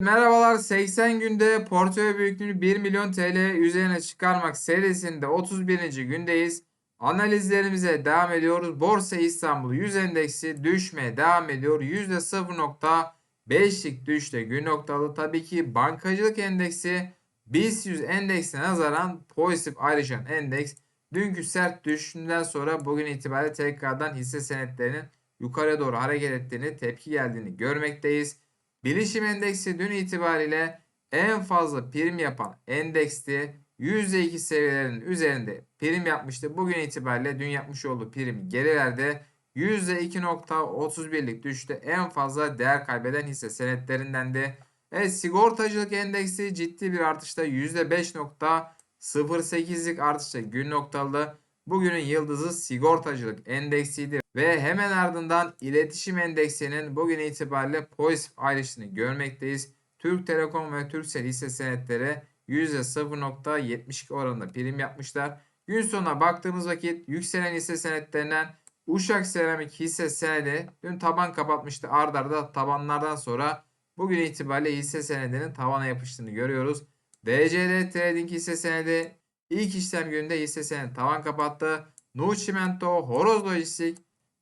Merhabalar 80 günde portföy büyüklüğünü 1 milyon TL üzerine çıkarmak serisinde 31. gündeyiz. Analizlerimize devam ediyoruz. Borsa İstanbul 100 endeksi düşmeye devam ediyor. %0.5'lik düşte gün noktalı. Tabii ki bankacılık endeksi BIST 100 endeksine nazaran pozitif ayrışan endeks. Dünkü sert düşüşünden sonra bugün itibariyle tekrardan hisse senetlerinin yukarı doğru hareket ettiğini, tepki geldiğini görmekteyiz. Bilişim endeksi dün itibariyle en fazla prim yapan endeksti. %2 seviyelerinin üzerinde prim yapmıştı. Bugün itibariyle dün yapmış olduğu prim geri verdi. %2.31'lik düştü. En fazla değer kaybeden hisse senetlerinden de. Evet sigortacılık endeksi ciddi bir artışta %5.08'lik artışta gün noktalı. Bugünün yıldızı sigortacılık endeksiydi ve hemen ardından iletişim endeksinin bugün itibariyle pozitif ayrışını görmekteyiz. Türk Telekom ve Turkcell hisse senetleri %0.72 oranında prim yapmışlar. Gün sonuna baktığımız vakit yükselen hisse senetlerinden Uşak Seramik hisse senedi dün taban kapatmıştı. Ardarda arda tabanlardan sonra bugün itibariyle hisse senedinin tavana yapıştığını görüyoruz. DCD Trading hisse senedi ilk işlem gününde hisse senedi tavan kapattı. Nu Çimento, Horoz Lojistik,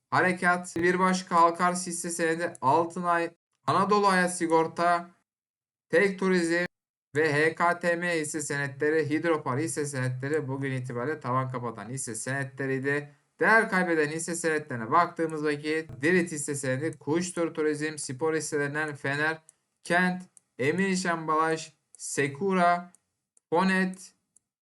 Harekat, bir başka halkar hisse senedi Altınay, Anadolu Hayat Sigorta, Tek Turizm ve HKTM hisse senetleri, Hidropar hisse senetleri bugün itibariyle tavan kapatan hisse senetleriydi. Değer kaybeden hisse senetlerine baktığımız vakit Dirit hisse senedi, Kuştur Turizm, spor hisselerinden Fener, Kent, Emir Şambalaj, Sekura, Fonet,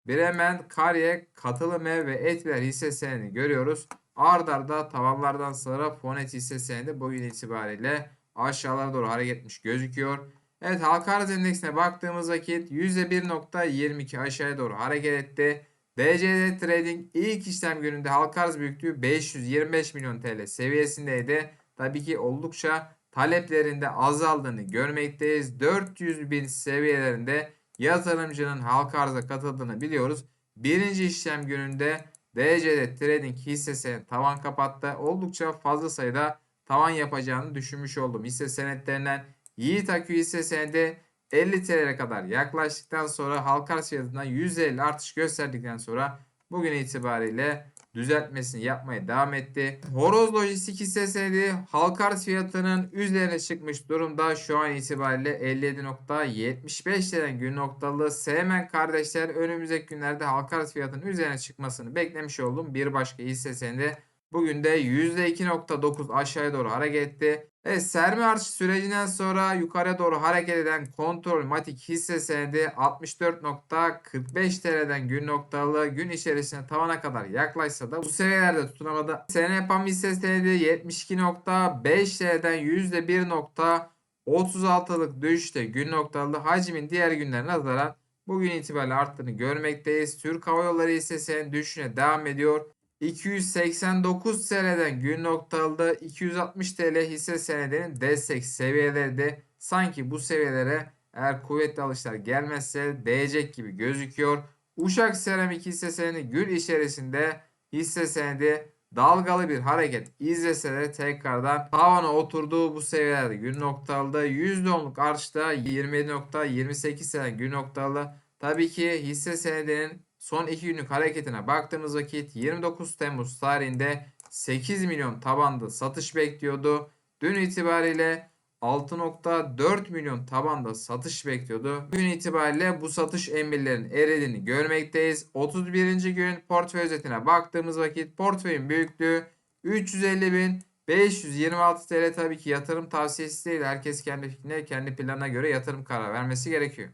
Bremen, Karye, Katılım Ev ve Etler hisse senedi görüyoruz. Ard arda tavanlardan sonra Fonet hisse senedi bugün itibariyle aşağılara doğru hareket etmiş gözüküyor. Evet halka arz endeksine baktığımız vakit %1.22 aşağıya doğru hareket etti. DCD Trading ilk işlem gününde halka arz büyüklüğü 525 milyon TL seviyesindeydi. Tabii ki oldukça taleplerinde azaldığını görmekteyiz. 400 bin seviyelerinde yatırımcının halka arza katıldığını biliyoruz. Birinci işlem gününde DCD Trading hissesi tavan kapattı. Oldukça fazla sayıda tavan yapacağını düşünmüş oldum. Hisse senetlerinden Yiğit Akü hisse senedi 50 TL'ye kadar yaklaştıktan sonra halka arz fiyatından 150 artış gösterdikten sonra bugün itibariyle düzeltmesini yapmaya devam etti. Horoz Lojistik hisse senedi halka fiyatının üzerine çıkmış durumda. Şu an itibariyle 57.75 TL'den gün noktalı. Seymen kardeşler önümüzdeki günlerde halka fiyatının üzerine çıkmasını beklemiş oldum. Bir başka hisse senedi Bugün de %2.9 aşağıya doğru hareket etti. Evet sermi artış sürecinden sonra yukarı doğru hareket eden kontrol matik hisse senedi 64.45 TL'den gün noktalı gün içerisinde tavana kadar yaklaşsa da bu seviyelerde tutunamadı. SNPAM hisse senedi 72.5 TL'den %1.36'lık düşüşte gün noktalı hacmin diğer günlerine nazaran bugün itibariyle arttığını görmekteyiz. Türk Hava Yolları hissesinin düşüşüne devam ediyor. 289 TL'den gün noktalı 260 TL hisse senedinin destek seviyeleri de sanki bu seviyelere eğer kuvvetli alışlar gelmezse değecek gibi gözüküyor. Uşak Seramik hisse senedi gün içerisinde hisse senedi dalgalı bir hareket izlese de tekrardan tavana oturduğu bu seviyelerde gün noktalı %10'luk artışta 27.28 TL gün noktalı. Tabii ki hisse senedinin son 2 günlük hareketine baktığımız vakit 29 Temmuz tarihinde 8 milyon tabanda satış bekliyordu. Dün itibariyle 6.4 milyon tabanda satış bekliyordu. Bugün itibariyle bu satış emirlerin eridiğini görmekteyiz. 31. gün portföy özetine baktığımız vakit portföyün büyüklüğü 350 bin 526 TL tabii ki yatırım tavsiyesi değil. Herkes kendi fikrine, kendi planına göre yatırım karar vermesi gerekiyor.